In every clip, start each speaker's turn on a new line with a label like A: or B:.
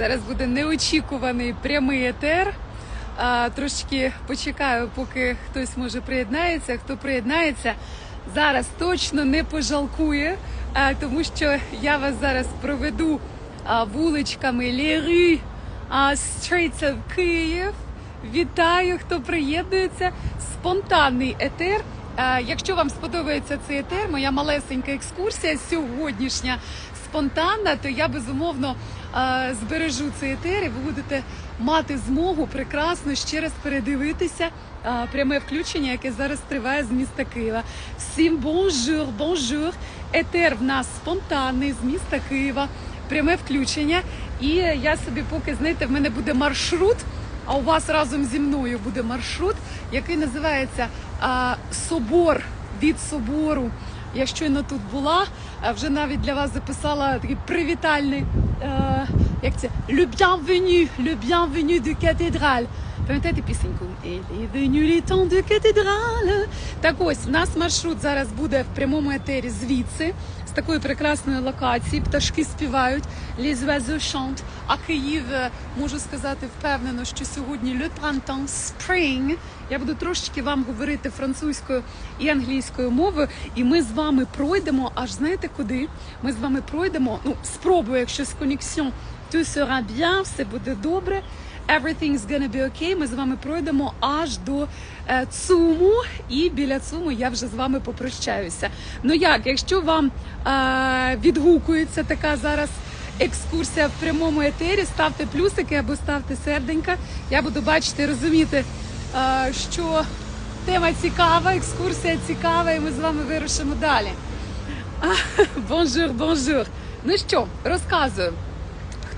A: Зараз буде неочікуваний прямий етер. А, трошки почекаю, поки хтось може приєднається. Хто приєднається, зараз точно не пожалкує, а, тому що я вас зараз проведу а, вуличками а, Streets of Київ. Вітаю, хто приєднується. Спонтанний етер. Якщо вам сподобається цей етер, моя малесенька екскурсія сьогоднішня спонтанна, то я безумовно е, збережу цей етер і ви будете мати змогу прекрасно ще раз передивитися е, пряме включення, яке зараз триває з міста Києва. Всім бонжур, бонжур. Етер в нас спонтанний з міста Києва. Пряме включення. І я собі поки знаєте, в мене буде маршрут. А у вас разом зі мною буде маршрут, який називається Собор від собору. Я щойно тут була, а вже навіть для вас записала такий привітальний, е, як це Le bienvenu, le bienvenu cathédrale. Пам'ятаєте пісеньку? Катедрал. temps de cathédrale. Так ось, в нас маршрут зараз буде в прямому етері звідси, з такої прекрасної локації. Пташки співають, les oiseaux. А Київ, е, можу сказати впевнено, що сьогодні le printemps, spring. Я буду трошечки вам говорити французькою і англійською мовою, і ми з вами пройдемо. Аж знаєте куди? Ми з вами пройдемо. Ну, спробую, якщо з конексіон tout sera bien, все буде добре. Everything's gonna be okay. Ми з вами пройдемо аж до е, ЦУМу, і біля ЦУМу я вже з вами попрощаюся. Ну як, якщо вам е, відгукується така зараз екскурсія в прямому етері, ставте плюсики або ставте серденька. Я буду бачити, розуміти, е, що тема цікава, екскурсія цікава, і ми з вами вирушимо далі. Бонжур, бонжур. Ну що, розказую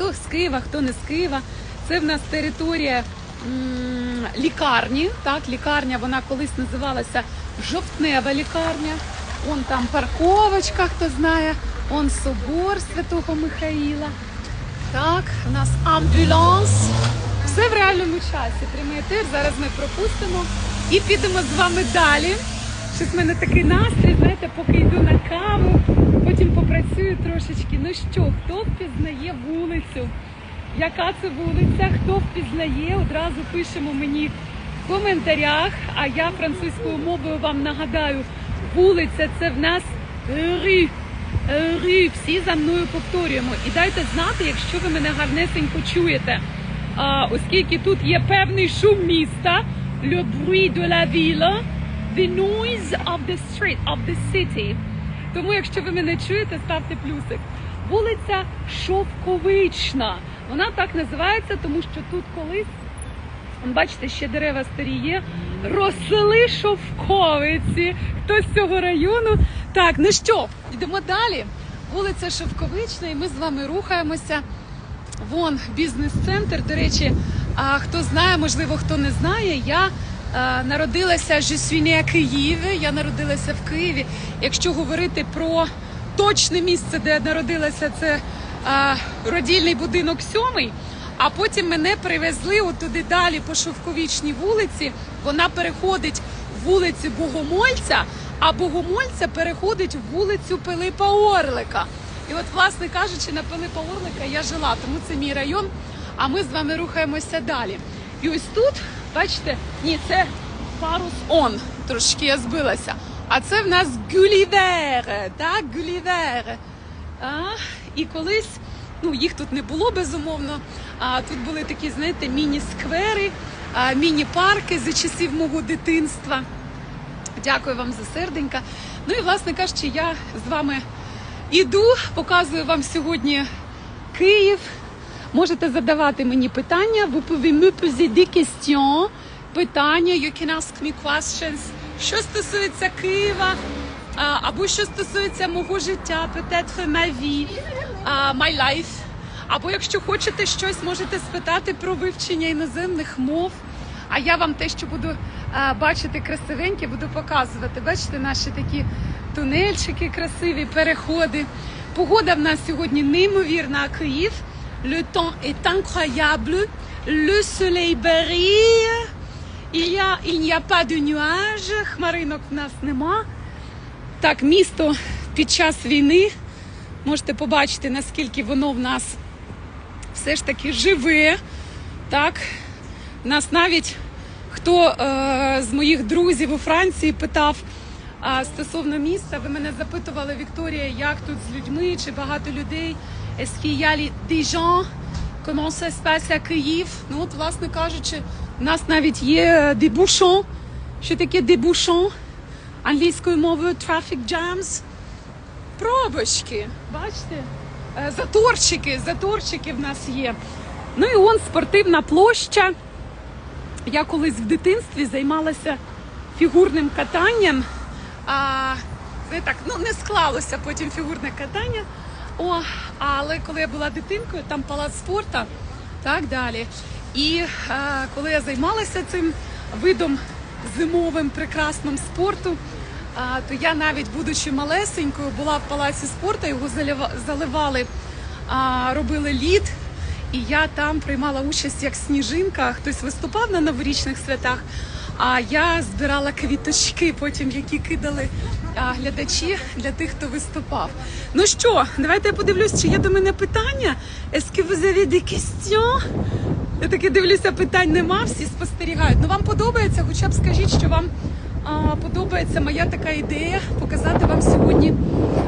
A: хто з Києва, хто не з Києва. Це в нас територія лікарні. Так, лікарня вона колись називалася жовтнева лікарня. Он там парковочка, хто знає, он собор Святого Михаїла. Так, у нас амбуланс. Все в реальному часі. Прямий етер. Зараз ми пропустимо і підемо з вами далі. Щось в мене такий настрій, знаєте, поки йду на каву, потім попрацюю трошечки. Ну що, хто впізнає вулицю? Яка це вулиця? Хто впізнає? Одразу пишемо мені в коментарях. А я французькою мовою вам нагадаю, вулиця це в нас рю. Рю. Всі за мною повторюємо. І дайте знати, якщо ви мене гарнесенько чуєте. А, оскільки тут є певний шум міста, le bruit de la ville, the noise of the street, of the city. Тому, якщо ви мене чуєте, ставте плюсик. Вулиця Шовковична. Вона так називається, тому що тут колись, бачите, ще дерева старі є. Росли шовковиці. Хтось з цього району. Так, ну що, йдемо далі. Вулиця Шовковична, і ми з вами рухаємося. Вон бізнес-центр. До речі, а хто знає, можливо, хто не знає, я е, народилася née Києві. Я народилася в Києві. Якщо говорити про точне місце, де я народилася, це е, родільний будинок сьомий. А потім мене привезли от туди далі по Шовковічній вулиці. Вона переходить вулицю Богомольця, а Богомольця переходить вулицю Пилипа Орлика. І от, власне кажучи, на Пилипа Орлика я жила, тому це мій район. А ми з вами рухаємося далі. І ось тут, бачите, ні, це парус он. Трошки я збилася. А це в нас Гулівер, так, Гулівер. А, і колись, ну їх тут не було безумовно. А тут були такі, знаєте, міні-сквери, міні-парки за часів мого дитинства. Дякую вам за серденька. Ну і власне кажучи, я з вами іду, показую вам сьогодні Київ. Можете задавати мені питання. Ви pouvez me. Питання, you can ask me questions. Що стосується Києва, або що стосується мого життя, ma vie, my life. Або якщо хочете щось, можете спитати про вивчення іноземних мов. А я вам те, що буду бачити красивеньке, буду показувати. Бачите, наші такі тунельчики, красиві переходи. Погода в нас сьогодні неймовірна, а Київ. Le temps est incroyable. Le soleil brille. N'y a pas de nuages. Хмаринок в нас нема. Так, місто під час війни можете побачити, наскільки воно в нас все ж таки живе. Так, нас навіть хто е, з моїх друзів у Франції питав а, стосовно міста, ви мене запитували, Вікторія, як тут з людьми, чи багато людей, ça se passe à Київ? Ну от, власне кажучи, у нас навіть є bouchons. Що таке bouchons? Англійською мовою traffic jams. Пробочки, бачите? Е, Заторчики, заторчики в нас є. Ну і он спортивна площа. Я колись в дитинстві займалася фігурним катанням. А, не так, ну не склалося потім фігурне катання. О, але коли я була дитинкою, там палац спорту, так далі. І а, коли я займалася цим видом зимовим прекрасним спорту, а, то я навіть будучи малесенькою, була в палаці спорту, його заливали, а, робили лід. І я там приймала участь як сніжинка. Хтось виступав на новорічних святах. А я збирала квіточки, потім які кидали а, глядачі для тих, хто виступав. Ну що, давайте я подивлюсь, чи є до мене питання. Est-ce que vous avez des questions? Я таки дивлюся, питань нема, всі спостерігають. Ну вам подобається, хоча б скажіть, що вам а, подобається моя така ідея показати вам сьогодні,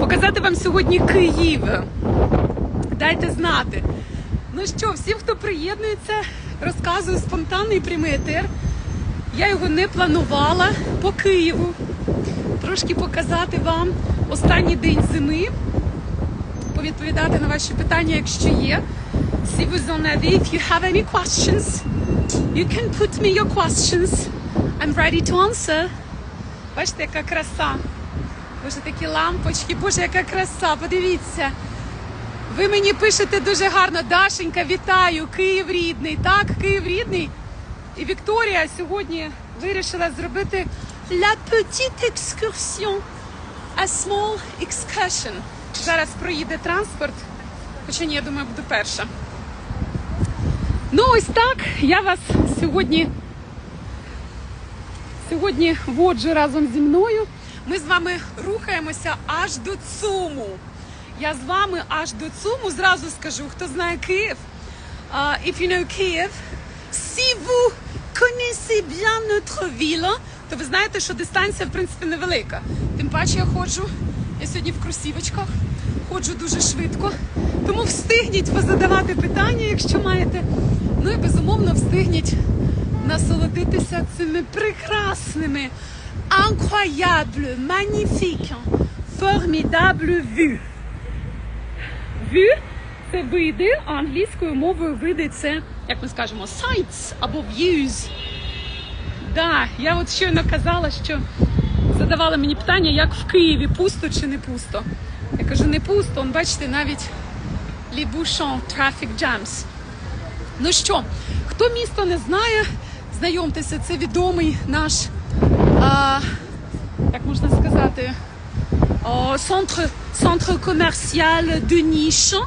A: показати вам сьогодні Київ. Дайте знати. Ну що, всім, хто приєднується, розказую спонтанний прямий етер. Я його не планувала по Києву. Трошки показати вам останній день зими, повідповідати на ваші питання, якщо є. Si vous en avez, if you have any questions, you can put me your questions. I'm ready to answer. Бачите, яка краса. Боже, такі лампочки, боже, яка краса, подивіться. Ви мені пишете дуже гарно, Дашенька, вітаю, Київ рідний. Так, Київ рідний. І Вікторія сьогодні вирішила зробити la petite excursion, a small excursion. Зараз проїде транспорт, хоча ні, я думаю, буду перша. Ну, ось так. Я вас сьогодні, сьогодні воджу разом зі мною. Ми з вами рухаємося аж до Цуму. Я з вами аж до Цуму зразу скажу, хто знає Київ. Uh, if you know Kiev, si vous connaissez bien notre ville, то ви знаєте, що дистанція в принципі невелика. Тим паче я ходжу, я сьогодні в кросівочках, ходжу дуже швидко. Тому встигніть позадавати питання, якщо маєте. Ну і безумовно встигніть насолодитися цими прекрасними, incroyable, magnifique, formidable vue. Vue – це види, а англійською мовою види це, як ми скажемо, sights або views. Да, я от щойно казала, що задавали мені питання, як в Києві пусто чи не пусто. Я кажу, не пусто, он, бачите, навіть les bouchons, traffic jams. Ну що, хто місто не знає, знайомтеся, це відомий наш, а, як можна сказати, центр, центр комерціал de niche,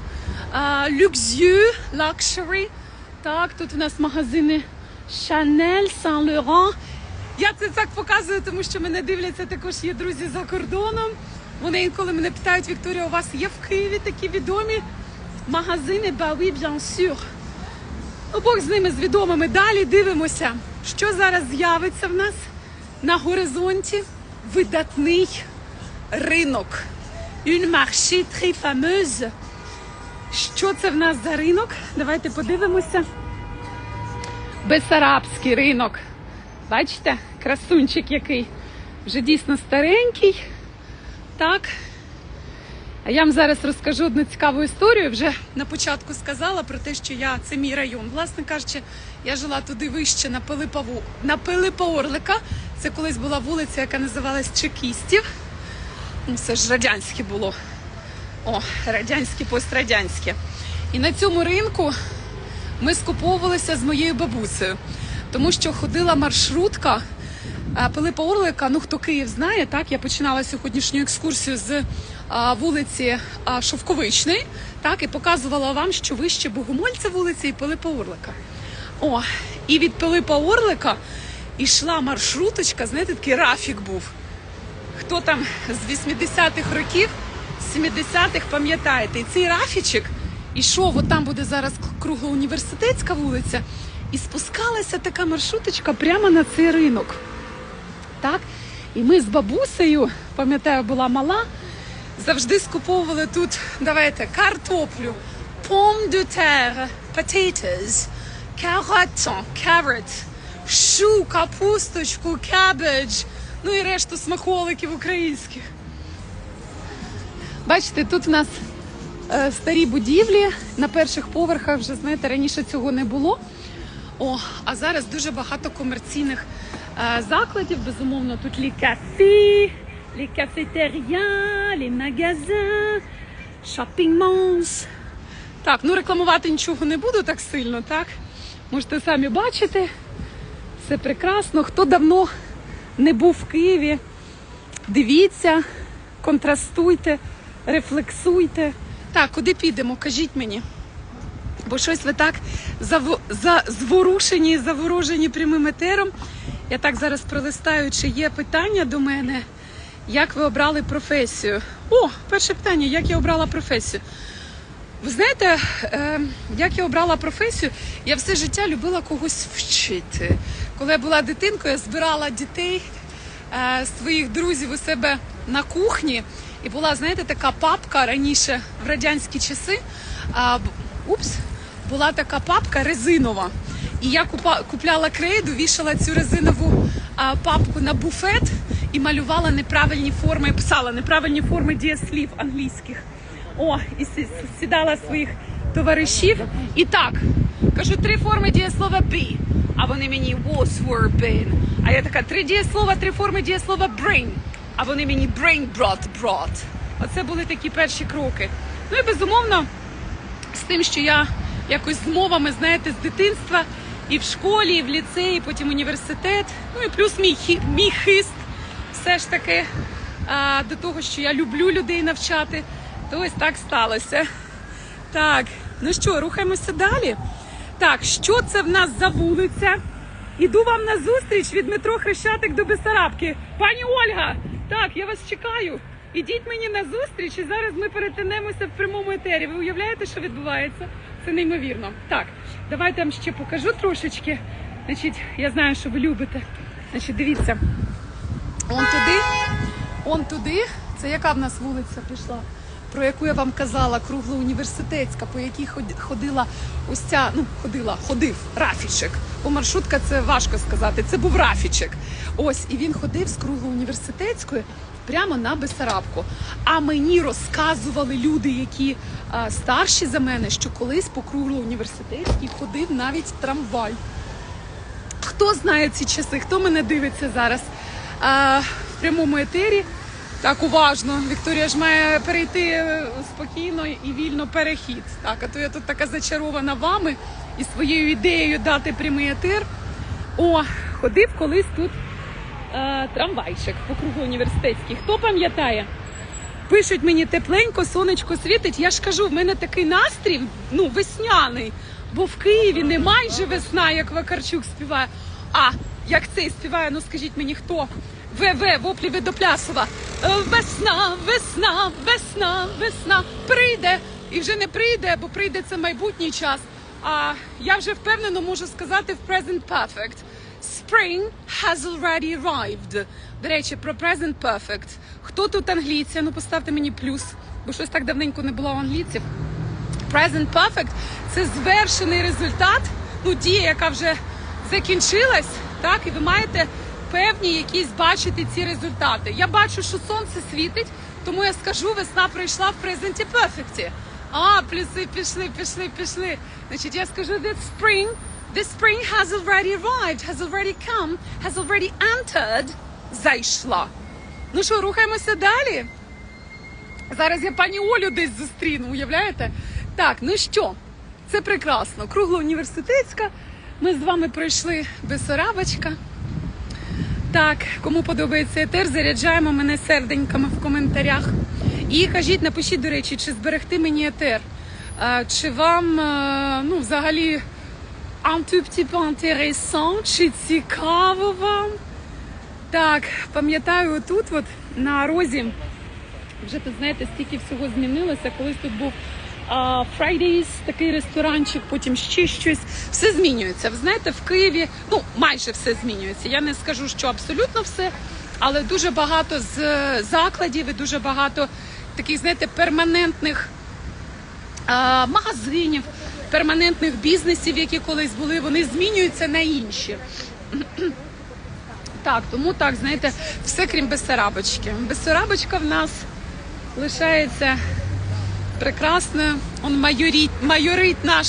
A: а, luxueux, luxury. Так, тут у нас магазини Chanel, Saint Laurent. Я це так показую, тому що мене дивляться також є друзі за кордоном. Вони інколи мене питають, Вікторія, у вас є в Києві такі відомі магазини? Bah oui, bien sûr. Бог з ними з відомими. Далі дивимося, що зараз з'явиться в нас на горизонті. Видатний ринок. Une marché très fameuse. Що це в нас за ринок? Давайте подивимося. Бесарабський ринок. Бачите, красунчик який. Вже дійсно старенький. Так. А я вам зараз розкажу одну цікаву історію. Вже на початку сказала про те, що я це мій район. Власне кажучи, я жила туди вище на Пилипову, на Пилипа Орлика. Це колись була вулиця, яка називалась Чекістів. Ну, це ж радянське було. О, радянське, пострадянське. І на цьому ринку ми скуповувалися з моєю бабусею, тому що ходила маршрутка Пилипа Орлика. Ну хто Київ знає, так я починала сьогоднішню екскурсію з а, вулиці а, Шовковичної, так і показувала вам, що вище Богомольця вулиця і Пилипа Орлика. О, і від Пилипа Орлика йшла маршруточка, знаєте, такий рафік був. Хто там з 80-х років, 70-х, пам'ятаєте, і цей рафічик ішов, от там буде зараз круглоуніверситетська вулиця, і спускалася така маршруточка прямо на цей ринок. Так? І ми з бабусею, пам'ятаю, була мала, завжди скуповували тут, давайте, картоплю, pomme de terre, potatoes, carottes, carrot, шу, капусточку, cabbage, ну і решту смаколиків українських. Бачите, тут в нас е, старі будівлі на перших поверхах вже знаєте, раніше цього не було. О, а зараз дуже багато комерційних е, закладів. Безумовно, тут лі кафе, лі кафетерія, лі магазин, шопінг молс. Так, ну рекламувати нічого не буду так сильно, так? Можете самі бачити. Все прекрасно. Хто давно не був в Києві, дивіться, контрастуйте, рефлексуйте. Так, куди підемо? Кажіть мені. Бо щось ви так заво- за, зворушені заворожені прямим етером. Я так зараз пролистаю, чи є питання до мене. Як ви обрали професію? О, перше питання: як я обрала професію? Ви знаєте, е, як я обрала професію, я все життя любила когось вчити. Коли я була дитинкою, я збирала дітей е, своїх друзів у себе на кухні. І була, знаєте, така папка раніше в радянські часи. А, упс, була така папка резинова. І я купляла крейду, вішала цю резинову папку на буфет і малювала неправильні форми, писала неправильні форми дієслів англійських. О, і сідала своїх товаришів. І так, кажу, три форми дієслова be. А вони мені was, were, been. А я така, три дієслова, три форми дієслова bring. А вони мені bring, brought, brought. Оце були такі перші кроки. Ну і безумовно, з тим, що я якось з мовами, знаєте, з дитинства і в школі, і в ліцеї, потім університет. Ну і плюс мій, хі- мій хист все ж таки а, до того, що я люблю людей навчати, то ось так сталося. Так, ну що, рухаємося далі. Так, що це в нас за вулиця? Іду вам на зустріч від метро Хрещатик до Бесарабки. Пані Ольга, так, я вас чекаю. Ідіть мені на зустріч, і зараз ми перетинемося в прямому етері. Ви уявляєте, що відбувається? Це неймовірно. Так, давайте вам ще покажу трошечки. Значить, я знаю, що ви любите. Значить, дивіться. Он туди, он туди. Це яка в нас вулиця пішла? Про яку я вам казала, круглоуніверситетська, по якій ходила ось ця, ну ходила, ходив Рафічек. Бо маршрутка це важко сказати. Це був Рафічек. Ось, і він ходив з круглоуніверситетської прямо на Бесарабку. А мені розказували люди, які а, старші за мене, що колись по круглоуніверситетській ходив навіть трамвай. Хто знає ці часи? Хто мене дивиться зараз а, в прямому етері? Так, уважно. Вікторія ж має перейти е, спокійно і вільно перехід. Так, а то я тут така зачарована вами і своєю ідеєю дати прямий етер. О, ходив колись тут е, трамвайчик по кругу університетській. Хто пам'ятає? Пишуть мені тепленько, сонечко світить. Я ж кажу, в мене такий настрій, ну, весняний. Бо в Києві не майже весна, як Вакарчук співає. А як цей співає, ну скажіть мені хто? ВВ, воплі Видоплясова. Е, Весна, весна, весна, весна прийде. І вже не прийде, бо прийде це майбутній час. А я вже впевнено можу сказати в present perfect. Spring has already arrived. До речі, про present perfect. Хто тут англійці? Ну поставте мені плюс, бо щось так давненько не було у англійців. Present perfect – це звершений результат, ну дія, яка вже закінчилась, так, і ви маєте певні якісь бачити ці результати. Я бачу, що сонце світить, тому я скажу, весна прийшла в презенті перфекті. А, плюси пішли, пішли, пішли. Значить, я скажу that spring, the spring has already arrived, has already come, has already entered, зайшла. Ну що, рухаємося далі? Зараз я пані Олю десь зустріну, уявляєте? Так, ну що, це прекрасно. Круглоуніверситетська. Ми з вами пройшли Бесарабочка. Так, кому подобається етер, заряджаємо мене серденьками в коментарях. І кажіть, напишіть, до речі, чи зберегти мені етер, Е, чи вам е, ну, взагалі un tout petit peu intéressant, чи цікаво вам? Так, пам'ятаю, тут от на розі вже тут знаєте, стільки всього змінилося. Колись тут був а, Fridays, такий ресторанчик, потім ще щось. Все змінюється. Ви знаєте, в Києві ну майже все змінюється. Я не скажу, що абсолютно все, але дуже багато з закладів і дуже багато таких, знаєте, перманентних а, магазинів, перманентних бізнесів, які колись були, вони змінюються на інші. Так, тому так, знаєте, все крім Бесарабочки. Бесарабочка в нас лишається прекрасною. Он майорить, майорить наш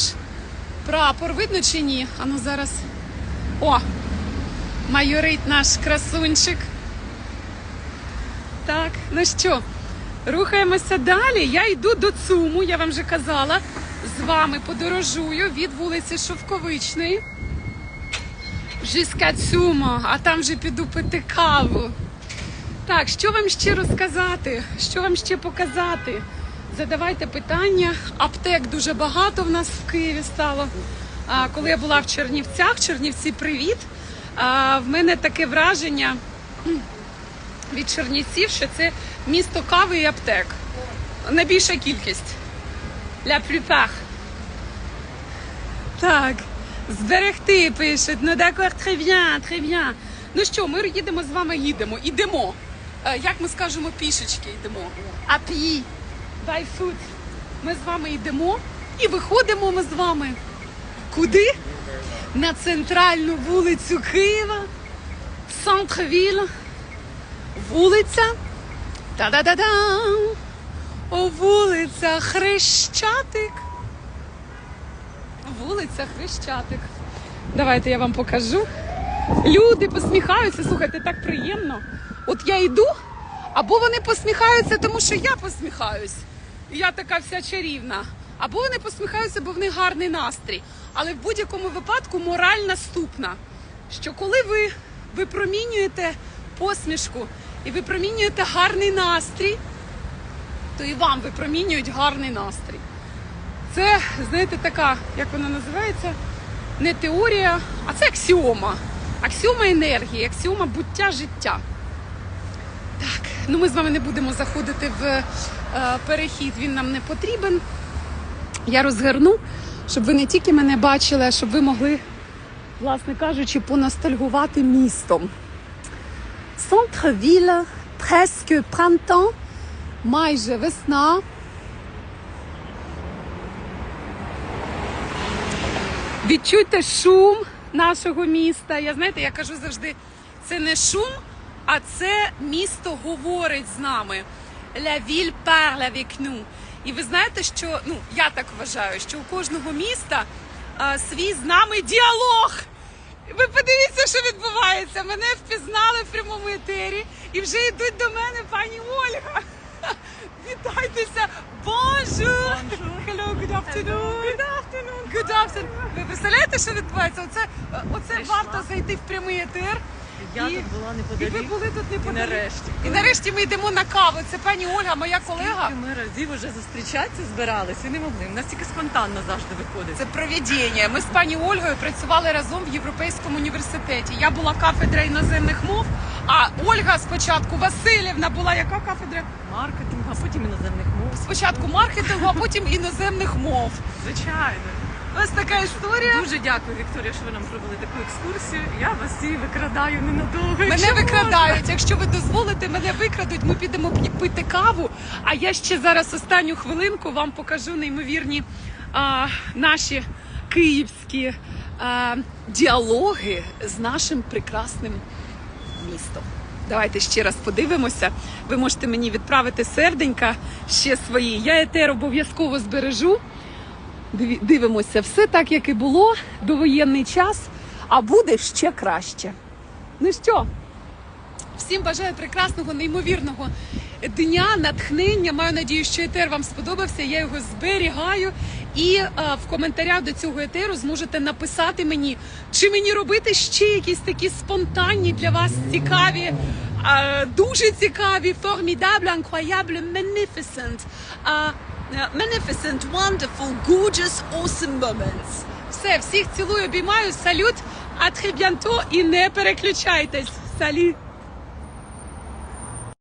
A: прапор. Видно чи ні? А ну зараз. О! Майорить наш красунчик. Так, ну що, рухаємося далі. Я йду до ЦУМу, я вам вже казала. Вами подорожую від вулиці Шовковичної. Жиска Цумо, а там вже піду пити каву. Так, що вам ще розказати? Що вам ще показати? Задавайте питання. Аптек дуже багато в нас в Києві стало. А, коли я була в Чернівцях, Чернівці, привіт. А, в мене таке враження від Чернівців, що це місто кави і аптек. Найбільша кількість. La plupart. Так, зберегти пишуть. Ну bien, très bien. Ну що, ми їдемо з вами, їдемо, ідемо. Е, Як ми скажемо, пішечки йдемо. А пі, by foot. Ми з вами йдемо і виходимо ми з вами. Куди? На центральну вулицю Києва, Центрвіль, вулиця. Та-да-да-дам! О, вулиця Хрещатик. Вулиця Хрещатик. Давайте я вам покажу. Люди посміхаються, слухайте, так приємно. От я йду, або вони посміхаються, тому що я посміхаюсь. І Я така вся чарівна. Або вони посміхаються, бо в них гарний настрій. Але в будь-якому випадку мораль наступна, що коли ви випромінюєте посмішку і випромінюєте гарний настрій, то і вам випромінюють гарний настрій. Це, знаєте, така, як вона називається, не теорія, а це аксіома. Аксіома енергії, аксіома буття життя. Так, ну ми з вами не будемо заходити в е, перехід, він нам не потрібен. Я розгорну, щоб ви не тільки мене бачили, а щоб ви могли, власне кажучи, поностальгувати містом. Centre-ville, presque printemps, майже весна. Відчуйте шум нашого міста. Я знаєте, я кажу завжди, це не шум, а це місто говорить з нами. La ville parle avec nous. І ви знаєте, що ну я так вважаю, що у кожного міста а, свій з нами діалог. Ви подивіться, що відбувається. Мене впізнали в прямому етері і вже йдуть до мене пані Ольга. Вітайтеся! Bonjour! Hello, good afternoon! Good afternoon! Good afternoon! Ви представляєте, що відбувається? Оце, оце
B: Прийшла.
A: варто зайти в прямий етер.
B: Я
A: І-
B: тут була
A: І
B: неподалік.
A: ви були тут неподалік.
B: нарешті.
A: І нарешті ми йдемо на каву. Це пані Ольга, моя колега.
B: Скільки Ми разів вже зустрічатися збирались і не могли. У нас тільки спонтанно завжди виходить.
A: Це провідіння. Ми з пані Ольгою працювали разом в Європейському університеті. Я була кафедра іноземних мов, а Ольга спочатку Васильівна була яка кафедра?
B: Маркетинг, а потім іноземних мов.
A: Спочатку маркетингу, а потім іноземних мов.
B: Звичайно.
A: Ось така історія.
B: Дуже дякую, Вікторія, що ви нам провели таку екскурсію. Я вас всі викрадаю ненадовго.
A: Мене
B: якщо
A: викрадають. Якщо ви дозволите, мене викрадуть. Ми підемо пити каву. А я ще зараз останню хвилинку вам покажу неймовірні а, наші київські а, діалоги з нашим прекрасним містом. Давайте ще раз подивимося. Ви можете мені відправити серденька ще свої. Я етер обов'язково збережу. Дивимося все так, як і було довоєнний час, а буде ще краще. Ну що, всім бажаю прекрасного, неймовірного дня, натхнення. Маю надію, що етер вам сподобався. Я його зберігаю. І е, в коментарях до цього етеру зможете написати мені, чи мені робити ще якісь такі спонтанні для вас цікаві, е, дуже цікаві, formidable, incroyable, magnificent, е, е, magnificent, wonderful, gorgeous, awesome moments. Все, всіх цілую, обіймаю, салют, а bientôt і не переключайтесь. Салют!